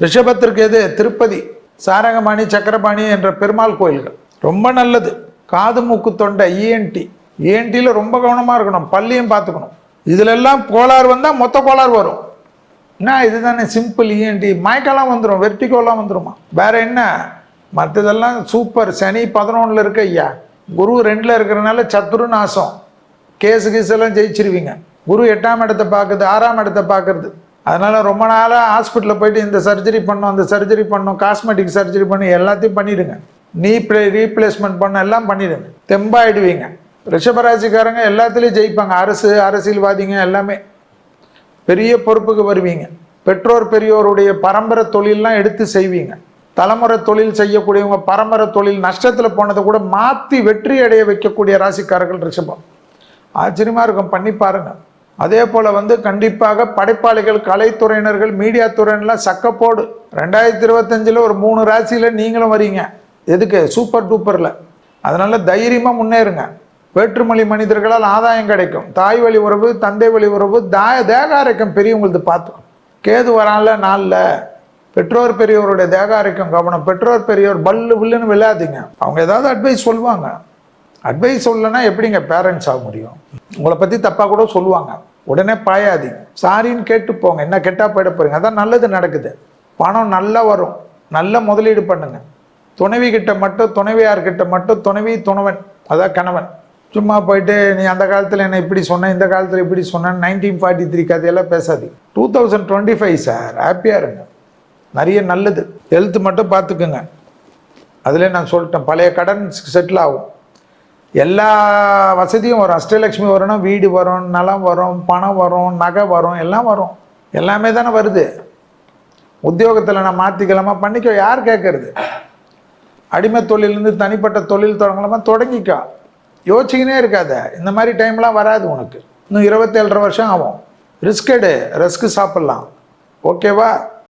ரிஷபத்திற்கு எது? திருப்பதி. சாரகமாணி சக்கரபாணி என்ற பெருமாள் கோயில்கள். ரொம்ப நல்லது. காது மூக்கு தொண்டை இஎன்டி இஎன்டியில் ரொம்ப கவனமாக இருக்கணும். பள்ளியும் பார்த்துக்கணும். இதிலெல்லாம் கோளாறு வந்தால் மொத்த கோளாறு வரும். என்ன இதுதானே சிம்பிள் இஎன்டி மயக்கெல்லாம் வந்துடும் வெர்டிகோலாம் வந்துருமா. வேறு என்ன? மற்றதெல்லாம் சூப்பர் சனி பதினொன்றில் இருக்க ஐயா. குரு ரெண்டில் இருக்கிறனால சத்துரு நாசம். கேஸு கீஸ் எல்லாம் ஜெயிச்சிருவீங்க. குரு எட்டாம் இடத்தை பார்க்குது ஆறாம் இடத்தை பார்க்குறது. அதனால் ரொம்ப நாளாக ஹாஸ்பிட்டலில் போயிட்டு இந்த சர்ஜரி பண்ணோம் அந்த சர்ஜரி பண்ணும் காஸ்மெட்டிக் சர்ஜரி பண்ணி எல்லாத்தையும் பண்ணிடுங்க. நீ ப்ளே ரீப்ளேஸ்மெண்ட் பண்ண எல்லாம் பண்ணிவிடுங்க தெம்பாயிடுவீங்க. ரிஷபராசிக்காரங்க எல்லாத்துலேயும் ஜெயிப்பாங்க. அரசு அரசியல்வாதிங்க எல்லாமே. பெரிய பொறுப்புக்கு வருவீங்க. பெற்றோர் பெரியோருடைய பரம்பரை தொழிலெலாம் எடுத்து செய்வீங்க. தலைமுறை தொழில் செய்யக்கூடியவங்க பரம்பரை தொழில் நஷ்டத்தில் போனதை கூட மாற்றி வெற்றி அடைய வைக்கக்கூடிய ராசிக்காரர்கள் ரிஷபம். ஆச்சரியமாக இருக்கும். பண்ணி பாருங்கள் அதே போல் வந்து கண்டிப்பாக படைப்பாளிகள் கலைத்துறையினர்கள் மீடியா துறையினர்லாம் சக்கப்போடு ரெண்டாயிரத்தி இருபத்தஞ்சில் ஒரு மூணு ராசியில் நீங்களும் வரீங்க. எதுக்கு? சூப்பர் டூப்பரில் அதனால் தைரியமாக முன்னேறுங்க. வேற்றுமொழி மனிதர்களால் ஆதாயம் கிடைக்கும். தாய் வழி உறவு தந்தை வழி உறவு தாய தேகாரக்கம் பெரியவங்களது பார்த்துக்கும் கேது வரான்ல நாளில். பெற்றோர் பெரியோருடைய தேகாரக்கம் கவனம். பெற்றோர் பெரியோர் பல்லு புல்லுன்னு விளையாதீங்க அவங்க ஏதாவது அட்வைஸ் சொல்லுவாங்க அட்வைஸ் சொல்லனா எப்படிங்க பேரண்ட்ஸ் ஆக முடியும்? உங்களை பற்றி தப்பாக கூட சொல்லுவாங்க. உடனே பாயாதி. சாரின்னு கேட்டு போங்க. என்ன கெட்டால் போயிட போகிறீங்க அதான் நல்லது நடக்குது. பணம் நல்லா வரும். நல்ல முதலீடு பண்ணுங்க. துணைவி கிட்ட மட்டும் துணைவியார்கிட்ட மட்டும் துணைவி துணவன். அதான் கணவன். சும்மா போயிட்டு நீ அந்த காலத்தில் என்ன இப்படி சொன்ன இந்த காலத்தில் இப்படி சொன்ன நைன்டீன் ஃபார்ட்டி த்ரீ கதையெல்லாம் பேசாது. Two thousand twenty five sir ஹாப்பியாக இருங்க. நிறைய நல்லது. ஹெல்த் மட்டும் பார்த்துக்குங்க. அதில் நான் சொல்லிட்டேன். பழைய கடன் செட்டில் ஆகும். எல்லா வசதியும் வரும். அஷ்டலட்சுமி வரணும் வீடு வரும் நலம் வரும் பணம் வரும் நகை வரும் எல்லாம் வரும். எல்லாமே தானே வருது. உத்தியோகத்தில் நான் மாற்றிக்கலாமா பண்ணிக்கோ. யார் கேட்கறது அடிமை தொழிலேருந்து தனிப்பட்ட தொழில் தொடங்கலாமா? தொடங்கிக்கோ. யோசிச்சுக்கினே இருக்காத. இந்த மாதிரி டைம்லாம் வராது உனக்கு. இன்னும் இருபத்தேழரை வருஷம் ஆகும். ரிஸ்க் எடு. ரிஸ்க்கு சாப்பிட்லாம். ஓகேவா